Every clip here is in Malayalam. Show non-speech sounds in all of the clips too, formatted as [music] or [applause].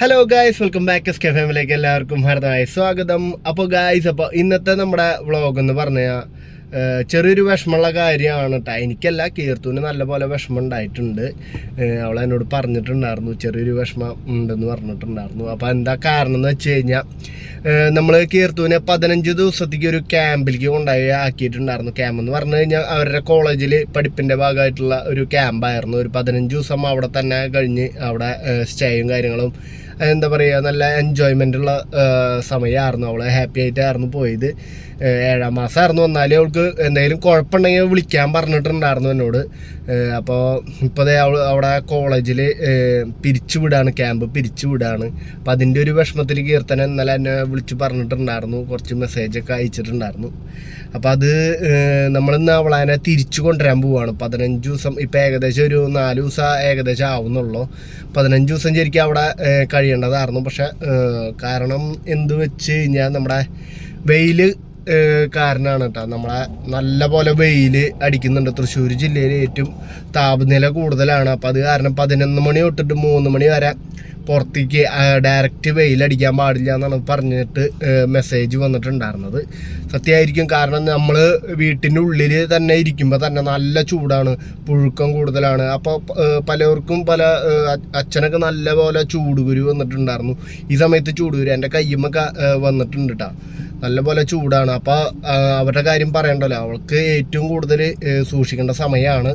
Hello guys welcome back S K ഫാമിലിക്ക് എല്ലാവർക്കും ഹർദമായ സ്വാഗതം. അപ്പോൾ ഗായ്സ് അപ്പോൾ ഇന്നത്തെ നമ്മുടെ വ്ളോഗ് എന്ന് പറഞ്ഞാൽ ചെറിയൊരു വിഷമമുള്ള കാര്യമാണ് കേട്ടോ എനിക്കല്ല കീർത്തുവിന് നല്ലപോലെ വിഷമം ഉണ്ടായിട്ടുണ്ട്. അവൾ എന്നോട് പറഞ്ഞിട്ടുണ്ടായിരുന്നു ചെറിയൊരു വിഷമം ഉണ്ടെന്ന് പറഞ്ഞിട്ടുണ്ടായിരുന്നു. അപ്പോൾ എന്താ കാരണം എന്ന് വെച്ച് കഴിഞ്ഞാൽ നമ്മൾ കീർത്തുവിനെ പതിനഞ്ച് ദിവസത്തേക്ക് ഒരു ക്യാമ്പിലേക്ക് കൊണ്ടുപോയി ആക്കിയിട്ടുണ്ടായിരുന്നു. ക്യാമ്പ് എന്ന് പറഞ്ഞു കഴിഞ്ഞാൽ അവരുടെ കോളേജിൽ പഠിപ്പിന്റെ ഭാഗമായിട്ടുള്ള ഒരു ക്യാമ്പായിരുന്നു. ഒരു പതിനഞ്ച് ദിവസം അവിടെ തന്നെ കഴിഞ്ഞ് അവിടെ സ്റ്റേയും കാര്യങ്ങളും എന്താ പറയുക നല്ല എൻജോയ്മെന്റ് ഉള്ള സമയമായിരുന്നു അവൾ ഹാപ്പി ആയിട്ടായിരുന്നു പോയത്. ഏഴാം മാസമായിരുന്നു വന്നാലേ അവൾക്ക് എന്തെങ്കിലും കുഴപ്പമുണ്ടെങ്കിൽ വിളിക്കാൻ പറഞ്ഞിട്ടുണ്ടായിരുന്നു എന്നോട്. അപ്പോൾ ഇപ്പോൾ അവൾ അവിടെ കോളേജിൽ പിരിച്ചു വിടാണ് ക്യാമ്പ് പിരിച്ചു വിടാണ്. അപ്പം അതിന്റെ ഒരു വിഷമത്തിൽ കീർത്തന ഇന്നലെ എന്നെ വിളിച്ച് പറഞ്ഞിട്ടുണ്ടായിരുന്നു കുറച്ച് മെസ്സേജൊക്കെ അയച്ചിട്ടുണ്ടായിരുന്നു. അപ്പോൾ അത് നമ്മളിന്ന് അവളെ തിരിച്ചു കൊണ്ടുവരാൻ പോവാണ്. പതിനഞ്ച് ദിവസം ഇപ്പം ഏകദേശം ഒരു നാല് ദിവസം ഏകദേശം ആവുന്നുള്ളൂ. പതിനഞ്ച് ദിവസം ശരിക്കും അവിടെ കഴിയേണ്ടതായിരുന്നു. പക്ഷേ കാരണം എന്ത് വെച്ച് കഴിഞ്ഞാൽ നമ്മുടെ വെയിൽ കാരണമാണ് കേട്ടോ നമ്മളെ നല്ല പോലെ വെയിൽ അടിക്കുന്നുണ്ട്. തൃശ്ശൂർ ജില്ലയിൽ ഏറ്റവും താപനില കൂടുതലാണ്. അപ്പോൾ അത് കാരണം പതിനൊന്ന് മണി തൊട്ടിട്ട് മൂന്ന് മണി വരെ പുറത്തേക്ക് ഡയറക്റ്റ് വെയിലടിക്കാൻ പാടില്ല എന്നാണ് പറഞ്ഞിട്ട് മെസ്സേജ് വന്നിട്ടുണ്ടായിരുന്നത്. സത്യമായിരിക്കും കാരണം നമ്മൾ വീട്ടിന്റെ ഉള്ളിൽ തന്നെ ഇരിക്കുമ്പോൾ തന്നെ നല്ല ചൂടാണ്. പുഴുക്കം കൂടുതലാണ്. അപ്പോൾ പലർക്കും പല അച്ഛനൊക്കെ നല്ല പോലെ ചൂടുകുരു വന്നിട്ടുണ്ടായിരുന്നു. ഈ സമയത്ത് ചൂടുകുരു എന്റെ കയ്യുമ്മൊക്കെ വന്നിട്ടുണ്ട് കേട്ടോ നല്ല പോലെ ചൂടാണ് അപ്പോൾ അവരുടെ കാര്യം പറയണ്ടല്ലോ. അവൾക്ക് ഏറ്റവും കൂടുതൽ സൂക്ഷിക്കേണ്ട സമയമാണ്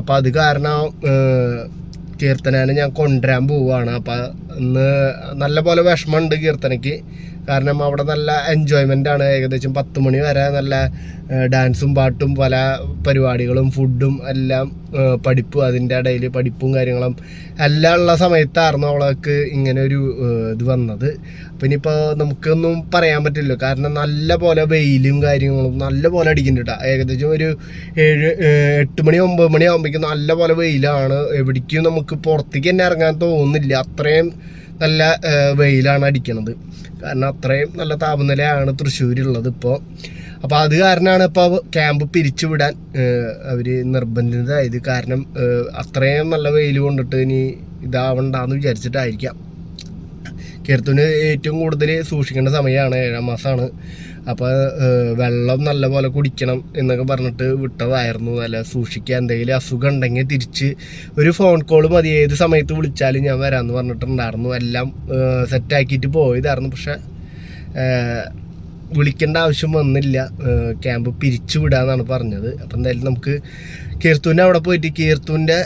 അപ്പോൾ അത് കാരണം കീർത്തനാനെ ഞാൻ കൊണ്ടുവരാൻ പോവുകയാണ് അപ്പോൾ ഇന്ന് നല്ല പോലെ വിഷമമുണ്ട് കീർത്തനയ്ക്ക്. കാരണം അവിടെ നല്ല എൻജോയ്മെന്റ് ആണ്. ഏകദേശം പത്ത് മണി വരെ നല്ല ഡാൻസും പാട്ടും പല പരിപാടികളും ഫുഡും എല്ലാം പഠിപ്പും അതിന്റെ ഇടയിൽ പഠിപ്പും കാര്യങ്ങളും എല്ലാം ഉള്ള സമയത്തായിരുന്നു അവൾക്ക് ഇങ്ങനെ ഒരു ഇത് വന്നത്. അപ്പം ഇനിയിപ്പോൾ നമുക്കൊന്നും പറയാൻ പറ്റില്ല കാരണം നല്ല പോലെ വെയിലും കാര്യങ്ങളും നല്ല പോലെ അടിക്കുന്നുണ്ട് ഏകദേശം ഒരു ഏഴ് എട്ട് മണി ഒമ്പത് മണി ആകുമ്പോഴേക്കും നല്ല പോലെ വെയിലാണ്. എവിടേക്കും നമുക്ക് പുറത്തേക്ക് തന്നെ ഇറങ്ങാൻ തോന്നുന്നില്ല. അത്രയും നല്ല വെയിലാണ് അടിക്കുന്നത് കാരണം അത്രയും നല്ല താപനിലയാണ് തൃശ്ശൂരുള്ളത് ഇപ്പോൾ അപ്പോൾ അത് കാരണമാണ് ഇപ്പോൾ ക്യാമ്പ് പിരിച്ചുവിടാൻ അവർ നിർബന്ധിതമായത് കാരണം അത്രയും നല്ല വെയിൽ കൊണ്ടിട്ട് ഇനി ഇതാവണ്ടെന്ന് വിചാരിച്ചിട്ടായിരിക്കാം. കീർത്തുന് ഏറ്റവും കൂടുതൽ സൂക്ഷിക്കേണ്ട സമയമാണ് ഏഴാം മാസമാണ്. അപ്പോൾ വെള്ളം നല്ലപോലെ കുടിക്കണം എന്നൊക്കെ പറഞ്ഞിട്ട് വിട്ടതായിരുന്നു. നല്ല സൂക്ഷിക്കുക എന്തെങ്കിലും അസുഖം ഉണ്ടെങ്കിൽ തിരിച്ച് ഒരു ഫോൺ കോൾ മതി. ഏത് സമയത്ത് വിളിച്ചാലും ഞാൻ വരാമെന്ന് പറഞ്ഞിട്ടുണ്ടായിരുന്നു. എല്ലാം സെറ്റാക്കിയിട്ട് പോയതായിരുന്നു. പക്ഷേ വിളിക്കേണ്ട ആവശ്യം വന്നില്ല. ക്യാമ്പ് പിരിച്ചു വിടാന്നാണ് പറഞ്ഞത്. അപ്പം എന്തായാലും നമുക്ക് കീർത്തുവിന്റെ അവിടെ പോയിട്ട് കീർത്തുവിന്റെ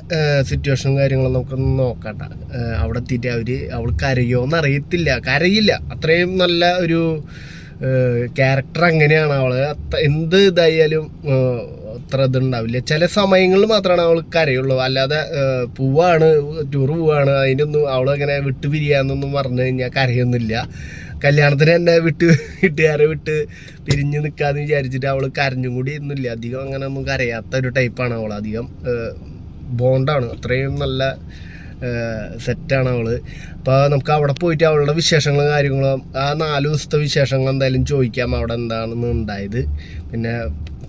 സിറ്റുവേഷനും കാര്യങ്ങളും നമുക്കൊന്ന് നോക്കണ്ട അവിടെ എത്തിയിട്ട് അവർ അവൾ കരയോന്ന് അറിയത്തില്ല. കരയില്ല. അത്രയും നല്ല ഒരു ക്യാരക്ടർ അങ്ങനെയാണ് അവൾ എന്ത് ഇതായാലും അത്ര ഇതുണ്ടാവില്ല. ചില സമയങ്ങളിൽ മാത്രമാണ് അവൾ കരയുള്ളൂ. അല്ലാതെ പൂവാണ് ടൂർ പോവാണ്. അതിനൊന്നും അവൾ അങ്ങനെ വിട്ടു പിരിയാന്നൊന്നും പറഞ്ഞു കഴിഞ്ഞാൽ കരയൊന്നുമില്ല. കല്യാണത്തിന് എന്നെ വിട്ട് [laughs] വീട്ടുകാരെ വിട്ട് പിരിഞ്ഞ് നിൽക്കാന്ന് വിചാരിച്ചിട്ട് അവൾ കരഞ്ഞും കൂടി ഇരുന്നില്ല. അധികം അങ്ങനെ നമുക്ക് അറിയാത്ത ഒരു ടൈപ്പാണ് അവൾ അധികം ബോണ്ടാണ് അത്രയും നല്ല സെറ്റാണ് അവൾ. അപ്പോൾ നമുക്ക് അവിടെ പോയിട്ട് അവളുടെ വിശേഷങ്ങളും കാര്യങ്ങളും ആ നാല് ദിവസത്തെ വിശേഷങ്ങൾ എന്തായാലും ചോദിക്കാം അവിടെ എന്താണെന്ന് ഉണ്ടായത്. പിന്നെ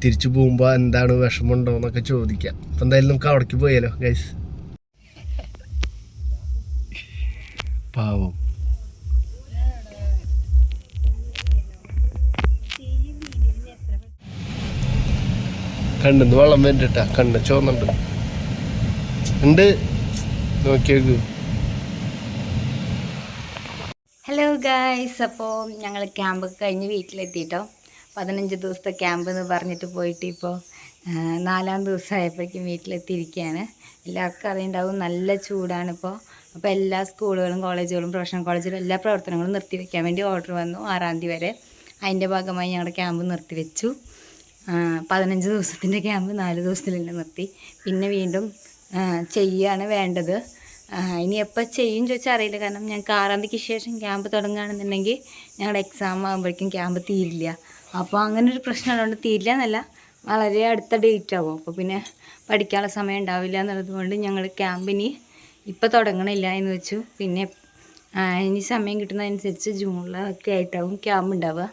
തിരിച്ചു പോകുമ്പോൾ എന്താണ് വിഷമമുണ്ടോ എന്നൊക്കെ ചോദിക്കാം. അപ്പം എന്തായാലും നമുക്ക് അവിടേക്ക് പോയാലോ ഗൈസ് പാവം. കണ്ണിന്ന് വെള്ളം വേണ്ടിട്ടാ കണ്ണ് ചോന്നുണ്ട് ഉണ്ട്? നോക്കിയേക്ക്. ഹലോ ഗായ്സ് അപ്പോൾ ഞങ്ങൾ ക്യാമ്പ് കഴിഞ്ഞ് വീട്ടിലെത്തിയിട്ടോ പതിനഞ്ച് ദിവസത്തെ ക്യാമ്പ് എന്ന് പറഞ്ഞിട്ട് പോയിട്ട് ഇപ്പോൾ നാലാം ദിവസമായപ്പോഴേക്കും വീട്ടിലെത്തിയിരിക്കുകയാണ് എല്ലാവർക്കും അറിയുണ്ടാവും നല്ല ചൂടാണിപ്പോൾ അപ്പോൾ എല്ലാ സ്കൂളുകളും കോളേജുകളും പ്രൊഫഷണൽ കോളേജുകളും എല്ലാ പ്രവർത്തനങ്ങളും നിർത്തിവെക്കാൻ വേണ്ടി ഓർഡർ വന്നു ആറാം തീയതി വരെ. അതിന്റെ ഭാഗമായി ഞങ്ങളുടെ ക്യാമ്പ് നിർത്തിവെച്ചു. പതിനഞ്ച് ദിവസത്തിന്റെ ക്യാമ്പ് നാല് ദിവസത്തിൽ തന്നെ നിർത്തി. പിന്നെ വീണ്ടും ചെയ്യുകയാണ് വേണ്ടത്. ഇനി എപ്പോൾ ചെയ്യും ചോദിച്ചാൽ അറിയില്ല. കാരണം ഞങ്ങൾക്ക് ആറാം തീയതിക്ക് ശേഷം ക്യാമ്പ് തുടങ്ങുകയാണെന്നുണ്ടെങ്കിൽ ഞങ്ങളുടെ എക്സാം ആകുമ്പോഴേക്കും ക്യാമ്പ് തീരില്ല. അപ്പോൾ അങ്ങനെ ഒരു പ്രശ്നം ഉള്ളതുകൊണ്ട് തീരില്ല എന്നല്ല വളരെ അടുത്ത ഡേറ്റ് ആവും. അപ്പോൾ പിന്നെ പഠിക്കാനുള്ള സമയം ഉണ്ടാവില്ല എന്നുള്ളത് കൊണ്ട് ഞങ്ങൾ ക്യാമ്പിനി ഇപ്പോൾ തുടങ്ങണില്ല എന്ന് വെച്ചു. പിന്നെ ഇനി സമയം കിട്ടുന്നതനുസരിച്ച് ജൂണിലൊക്കെ ആയിട്ടാവും ക്യാമ്പ് ഉണ്ടാവുക.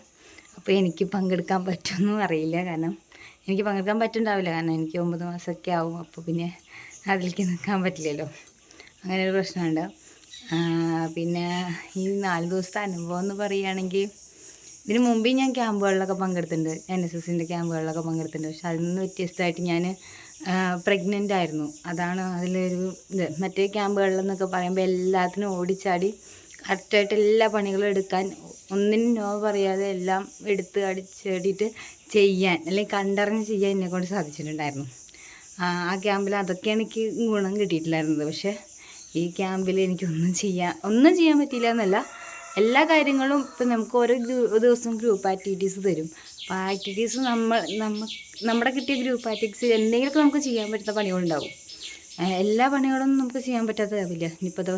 അപ്പോൾ എനിക്ക് പങ്കെടുക്കാൻ പറ്റുമെന്നും അറിയില്ല. കാരണം എനിക്ക് പങ്കെടുക്കാൻ പറ്റുന്നുണ്ടാവില്ല. കാരണം എനിക്ക് ഒമ്പത് മാസമൊക്കെ ആവും. അപ്പോൾ പിന്നെ അതിലേക്ക് നിൽക്കാൻ പറ്റില്ലല്ലോ. അങ്ങനെ ഒരു പ്രശ്നമുണ്ട്. പിന്നെ ഈ നാല് ദിവസത്തെ അനുഭവം എന്ന് പറയുകയാണെങ്കിൽ ഇതിന് മുമ്പേ ഞാൻ ക്യാമ്പുകളിലൊക്കെ പങ്കെടുത്തിട്ടുണ്ട്. എൻ എസ് എസിന്റെ ക്യാമ്പുകളിലൊക്കെ പങ്കെടുത്തിട്ടുണ്ട്. പക്ഷെ അതിൽ നിന്ന് വ്യത്യസ്തമായിട്ട് ഞാൻ പ്രഗ്നന്റ് ആയിരുന്നു. അതാണ് അതിലൊരു ഇത്. മറ്റേ ക്യാമ്പുകളിലെന്നൊക്കെ പറയുമ്പോൾ എല്ലാത്തിനും ഓടിച്ചാടി കറക്റ്റായിട്ട് എല്ലാ പണികളും എടുക്കാൻ ഒന്നിനും നോ പറയാതെ എല്ലാം എടുത്ത് അടിച്ചേടിയിട്ട് ചെയ്യാൻ അല്ലെങ്കിൽ കണ്ടറിഞ്ഞ് ചെയ്യാൻ എന്നെ കൊണ്ട് സാധിച്ചിട്ടുണ്ടായിരുന്നു. ആ ക്യാമ്പിൽ അതൊക്കെയാണ് എനിക്ക് ഗുണം കിട്ടിയിട്ടില്ലായിരുന്നത് പക്ഷേ ഈ ക്യാമ്പിൽ എനിക്കൊന്നും ചെയ്യാൻ ഒന്നും ചെയ്യാൻ പറ്റിയില്ല എന്നല്ല. എല്ലാ കാര്യങ്ങളും ഇപ്പം നമുക്ക് ഓരോ ഗ്രൂ- ദിവസം ഗ്രൂപ്പ് ആക്ടിവിറ്റീസ് തരും. അപ്പോൾ ആക്ടിവിറ്റീസ് നമ്മൾ നമ്മ നമ്മുടെ കിട്ടിയ ഗ്രൂപ്പ് ആക്ടിവിറ്റീസ് എന്തെങ്കിലുമൊക്കെ നമുക്ക് ചെയ്യാൻ പറ്റുന്ന പണികളുണ്ടാവും. എല്ലാ പണികളൊന്നും നമുക്ക് ചെയ്യാൻ പറ്റാത്തതാവില്ല ഇനിയിപ്പോൾ അത്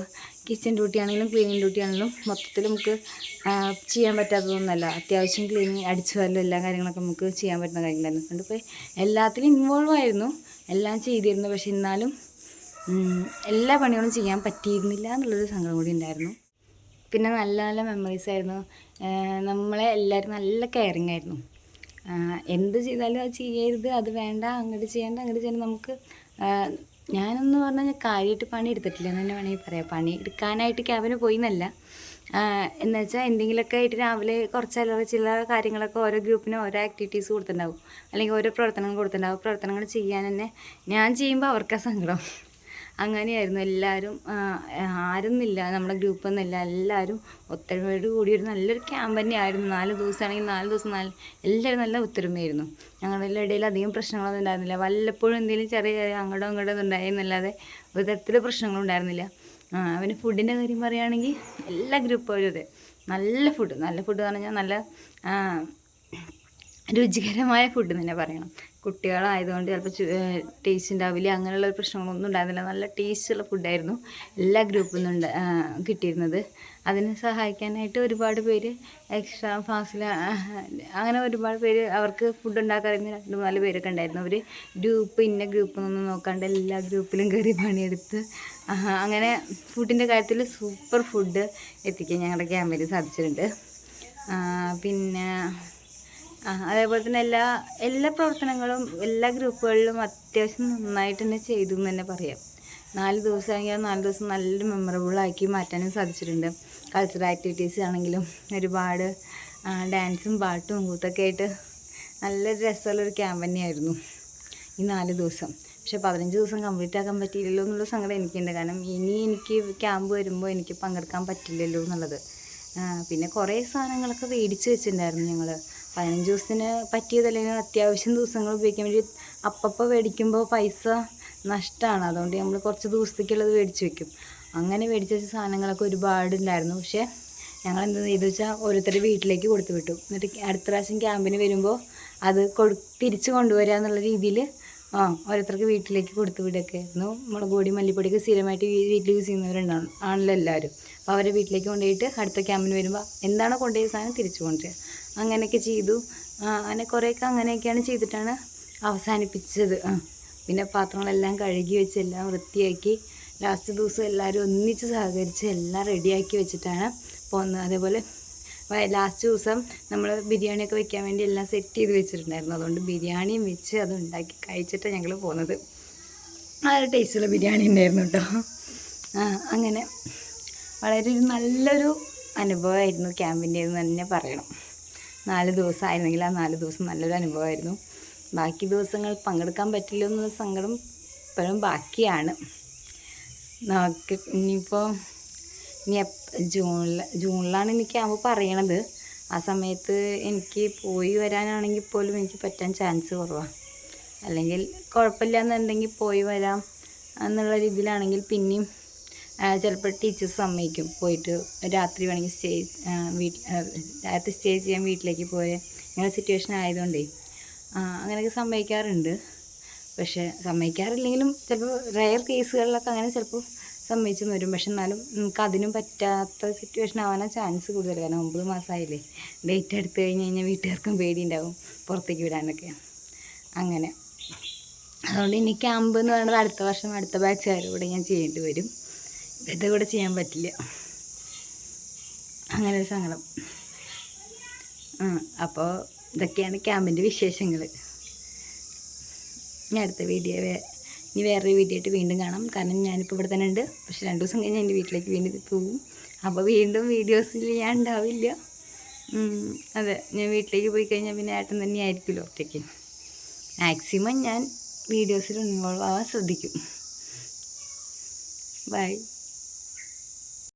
കിച്ചൺ ഡ്യൂട്ടി ആണെങ്കിലും ക്ലീനിങ് ഡ്യൂട്ടി ആണെങ്കിലും മൊത്തത്തിൽ നമുക്ക് ചെയ്യാൻ പറ്റാത്തതൊന്നുമല്ല അത്യാവശ്യം ക്ലീനിങ് അടിച്ചു വരലും എല്ലാ കാര്യങ്ങളൊക്കെ നമുക്ക് ചെയ്യാൻ പറ്റുന്ന കാര്യങ്ങളായിരുന്നു. കണ്ടിപ്പോൾ എല്ലാത്തിലും ഇൻവോൾവ് ആയിരുന്നു. എല്ലാം ചെയ്തിരുന്നു. പക്ഷെ എന്നാലും എല്ലാ പണികളും ചെയ്യാൻ പറ്റിയിരുന്നില്ല എന്നുള്ളൊരു സങ്കടം കൂടി ഉണ്ടായിരുന്നു. പിന്നെ നല്ല നല്ല മെമ്മറീസ് ആയിരുന്നു. നമ്മളെ എല്ലാവരും നല്ല കെയറിങ് ആയിരുന്നു. എന്ത് ചെയ്താലും അത് ചെയ്യരുത്. അത് വേണ്ട. അങ്ങോട്ട് ചെയ്യേണ്ട. അങ്ങോട്ട് ചെയ്യാൻ നമുക്ക് ഞാനെന്ന് പറഞ്ഞാൽ ഞാൻ കാര്യമായിട്ട് പണി എടുത്തിട്ടില്ല എന്ന് തന്നെ വേണമെങ്കിൽ പറയാം. പണി എടുക്കാനായിട്ട് ക്യാബിന് പോയി എന്നല്ല എന്നുവെച്ചാൽ എന്തെങ്കിലുമൊക്കെ ആയിട്ട് രാവിലെ കുറച്ച് അല്ലറ ചില കാര്യങ്ങളൊക്കെ ഓരോ ഗ്രൂപ്പിന് ഓരോ ആക്ടിവിറ്റീസ് കൊടുത്തിട്ടുണ്ടാവും. അല്ലെങ്കിൽ ഓരോ പ്രവർത്തനങ്ങൾ കൊടുത്തിട്ടുണ്ടാവും. പ്രവർത്തനങ്ങൾ ചെയ്യാൻ തന്നെ ഞാൻ ചെയ്യുമ്പോൾ അവർക്കാ സങ്കടം. അങ്ങനെയായിരുന്നു എല്ലാവരും ആരുന്നില്ല നമ്മുടെ ഗ്രൂപ്പൊന്നുമില്ല എല്ലാവരും ഒത്തൊരുമയോട് കൂടി ഒരു നല്ലൊരു ക്യാമ്പ് തന്നെയായിരുന്നു. നാല് ദിവസമാണെങ്കിൽ നാല് ദിവസം നാല് എല്ലാവരും നല്ല ഒത്തൊരുമയായിരുന്നു. ഞങ്ങളുടെ ഇടയിൽ അധികം പ്രശ്നങ്ങളൊന്നും ഉണ്ടായിരുന്നില്ല. വല്ലപ്പോഴും എന്തെങ്കിലും ചെറിയ ചെറിയ അങ്ങോട്ടോ ഇങ്ങോട്ടോ ഉണ്ടായിരുന്നല്ലാതെ ഒരു തരത്തിലുള്ള പ്രശ്നങ്ങളും ഉണ്ടായിരുന്നില്ല. പിന്നെ ഫുഡിന്റെ കാര്യം പറയുകയാണെങ്കിൽ എല്ലാ ഗ്രൂപ്പുകളും അതെ. നല്ല ഫുഡ് നല്ല ഫുഡ് എന്ന് പറഞ്ഞാൽ നല്ല രുചികരമായ ഫുഡ് തന്നെ പറയണം. കുട്ടികളായതുകൊണ്ട് ചിലപ്പോൾ ടേസ്റ്റ് ഉണ്ടാവില്ല അങ്ങനെയുള്ള പ്രശ്നങ്ങളൊന്നും ഉണ്ടായിരുന്നില്ല. നല്ല ടേസ്റ്റുള്ള ഫുഡായിരുന്നു എല്ലാ ഗ്രൂപ്പിൽ നിന്നും ഉണ്ട്, ആ, കിട്ടിയിരുന്നത്. അതിനെ സഹായിക്കാനായിട്ട് ഒരുപാട് പേര് എക്സ്ട്രാ ഫാസിൽ അങ്ങനെ ഒരുപാട് പേര് അവർക്ക് ഫുഡ് ഉണ്ടാക്കാറുണ്ട് രണ്ട് നാല് പേരൊക്കെ ഉണ്ടായിരുന്നു. അവർ ഗ്രൂപ്പ് ഇന്ന ഗ്രൂപ്പ് എന്നൊന്നും നോക്കാണ്ട് എല്ലാ ഗ്രൂപ്പിലും കയറി പണിയെടുത്ത് അങ്ങനെ ഫുഡിന്റെ കാര്യത്തിൽ സൂപ്പർ ഫുഡ് എത്തിക്കാൻ ഞങ്ങളുടെ ക്യാമ്പിൽ സാധിച്ചിട്ടുണ്ട്. പിന്നെ അതേപോലെ തന്നെ എല്ലാ എല്ലാ പ്രവർത്തനങ്ങളും എല്ലാ ഗ്രൂപ്പുകളിലും അത്യാവശ്യം നന്നായിട്ട് തന്നെ ചെയ്തു എന്ന് തന്നെ പറയാം. നാല് ദിവസമാണെങ്കിലും നാല് ദിവസം നല്ലൊരു മെമ്മറബിൾ ആക്കി മാറ്റാനും സാധിച്ചിട്ടുണ്ട്. കൾച്ചറൽ ആക്ടിവിറ്റീസ് ആണെങ്കിലും ഒരുപാട് ഡാൻസും പാട്ടും കൂത്തൊക്കെ ആയിട്ട് നല്ല രസമുള്ളൊരു ക്യാമ്പ് തന്നെയായിരുന്നു ഈ നാല് ദിവസം. പക്ഷേ പതിനഞ്ച് ദിവസം കംപ്ലീറ്റ് ആക്കാൻ പറ്റിയില്ലല്ലോ എന്നുള്ള സങ്കടം എനിക്കുണ്ട്. കാരണം ഇനി എനിക്ക് ക്യാമ്പ് വരുമ്പോൾ എനിക്ക് പങ്കെടുക്കാൻ പറ്റില്ലല്ലോ എന്നുള്ളത്. പിന്നെ കുറേ സാധനങ്ങളൊക്കെ മേടിച്ച് വെച്ചിട്ടുണ്ടായിരുന്നു ഞങ്ങൾ പതിനഞ്ച് ദിവസത്തിന് പറ്റിയതല്ലെങ്കിൽ അത്യാവശ്യം ദിവസങ്ങൾ ഉപയോഗിക്കാൻ വേണ്ടി അപ്പപ്പോൾ മേടിക്കുമ്പോൾ പൈസ നഷ്ടമാണ് അതുകൊണ്ട് നമ്മൾ കുറച്ച് ദിവസത്തേക്കുള്ളത് മേടിച്ച് വെക്കും. അങ്ങനെ മേടിച്ച് വെച്ച സാധനങ്ങളൊക്കെ ഒരുപാട് ഉണ്ടായിരുന്നു പക്ഷേ ഞങ്ങൾ എന്ത് ചെയ്തു വെച്ചാൽ ഓരോരുത്തരുടെ വീട്ടിലേക്ക് കൊടുത്തു വിട്ടു. എന്നിട്ട് അടുത്ത പ്രാവശ്യം ക്യാമ്പിന് വരുമ്പോൾ അത് കൊടു തിരിച്ച് കൊണ്ടുവരിക എന്നുള്ള രീതിയിൽ ആ ഓരോരുത്തർക്ക് വീട്ടിലേക്ക് കൊടുത്തു വിടുകയൊക്കെ ആയിരുന്നു. മുളക് പൊടി മല്ലിപ്പൊടിയൊക്കെ സ്ഥിരമായിട്ട് വീട്ടിൽ യൂസ് ചെയ്യുന്നവരുണ്ടാവും ആണല്ലോ എല്ലാവരും. അപ്പോൾ അവരെ വീട്ടിലേക്ക് കൊണ്ടുപോയിട്ട് അടുത്ത ക്യാമ്പിന് വരുമ്പോൾ എന്താണോ കൊണ്ടുപോയ സാധനം തിരിച്ചു കൊണ്ടുവരിക അങ്ങനെയൊക്കെ ചെയ്തു. അങ്ങനെ കുറേയൊക്കെ അങ്ങനെയൊക്കെയാണ് ചെയ്തിട്ടാണ് അവസാനിപ്പിച്ചത്. പിന്നെ പാത്രങ്ങളെല്ലാം കഴുകി വെച്ച് എല്ലാം വൃത്തിയാക്കി ലാസ്റ്റ് ദിവസം എല്ലാവരും ഒന്നിച്ച് സഹകരിച്ച് എല്ലാം റെഡിയാക്കി വെച്ചിട്ടാണ് പോകുന്നത് അതേപോലെ ലാസ്റ്റ് ദിവസം നമ്മൾ ബിരിയാണിയൊക്കെ വെക്കാൻ വേണ്ടി എല്ലാം സെറ്റ് ചെയ്ത് വെച്ചിട്ടുണ്ടായിരുന്നു. അതുകൊണ്ട് ബിരിയാണിയും വെച്ച് അത് ഉണ്ടാക്കി കഴിച്ചിട്ടാണ് ഞങ്ങൾ പോകുന്നത് ആ ഒരു ടേസ്റ്റുള്ള ബിരിയാണി ഉണ്ടായിരുന്നു കേട്ടോ. അങ്ങനെ. വളരെ നല്ലൊരു അനുഭവമായിരുന്നു ക്യാമ്പിന്റെ എന്ന് തന്നെ പറയണം. നാല് ദിവസമായിരുന്നെങ്കിൽ ആ നാല് ദിവസം നല്ലൊരു അനുഭവമായിരുന്നു. ബാക്കി ദിവസങ്ങൾ പങ്കെടുക്കാൻ പറ്റില്ല എന്നുള്ള സങ്കടം ഇപ്പോഴും ബാക്കിയാണ്. നമുക്ക് ഇനിയിപ്പോൾ ഇനി ജൂണിൽ ജൂണിലാണ് എനിക്ക് ക്യാമ്പ് പറയണത്. ആ സമയത്ത് എനിക്ക് പോയി വരാനാണെങ്കിൽ പോലും എനിക്ക് പറ്റാൻ ചാൻസ് കുറവാണ് അല്ലെങ്കിൽ കുഴപ്പമില്ല എന്നുണ്ടെങ്കിൽ പോയി വരാം എന്നുള്ള രീതിയിലാണെങ്കിൽ പിന്നെയും ചിലപ്പോൾ ടീച്ചേഴ്സ് സമ്മതിക്കും. പോയിട്ട് രാത്രി വേണമെങ്കിൽ സ്റ്റേ വീട്ടിൽ രാത്രി സ്റ്റേ ചെയ്യാൻ വീട്ടിലേക്ക് പോയ ഇങ്ങനെ സിറ്റുവേഷൻ ആയതുകൊണ്ടേ അങ്ങനെയൊക്കെ സമ്മതിക്കാറുണ്ട്. പക്ഷേ സമ്മതിക്കാറില്ലെങ്കിലും ചിലപ്പോൾ റയർ കേസുകളിലൊക്കെ അങ്ങനെ ചിലപ്പോൾ സമ്മതിച്ചെന്ന് വരും. പക്ഷെ എന്നാലും നമുക്ക് അതിനും പറ്റാത്ത സിറ്റുവേഷൻ ആവാനാണ് ചാൻസ് കൂടുതൽ. കാരണം ഒമ്പത് മാസമായില്ലേ ഡേറ്റ് എടുത്തു കഴിഞ്ഞ് കഴിഞ്ഞാൽ വീട്ടുകാർക്കും പേടിയുണ്ടാവും പുറത്തേക്ക് വിടാനൊക്കെ. അങ്ങനെ. അതുകൊണ്ട് ഇനി ക്യാമ്പ് എന്ന് പറയുന്നത് അടുത്ത വർഷം അടുത്ത ബാച്ചുകാരോട് ഞാൻ ചെയ്യേണ്ടി വരും. ഇവരുടെ കൂടെ ചെയ്യാൻ പറ്റില്ല. അങ്ങനെ ഒരു സങ്കടം. അപ്പോൾ ഇതൊക്കെയാണ് ക്യാമ്പിന്റെ വിശേഷങ്ങൾ ഞാൻ അടുത്ത വീഡിയോ വേ ഇനി വേറൊരു വീഡിയോ ആയിട്ട് വീണ്ടും കാണാം. കാരണം ഞാനിപ്പോൾ ഇവിടെ തന്നെ ഉണ്ട്. പക്ഷെ രണ്ട് ദിവസം കഴിഞ്ഞ് എന്റെ വീട്ടിലേക്ക് വീണ്ടും പോകും. അപ്പോൾ വീണ്ടും വീഡിയോസിൽ ഞാൻ ഉണ്ടാവില്ല. അതെ ഞാൻ വീട്ടിലേക്ക് പോയി കഴിഞ്ഞാൽ പിന്നെ ഏട്ടൻ തന്നെ ആയിരിക്കുമല്ലോ ഒറ്റയ്ക്ക്. മാക്സിമം ഞാൻ വീഡിയോസിൽ ഇൻവോൾവ് ആവാൻ ശ്രദ്ധിക്കും. ബൈ.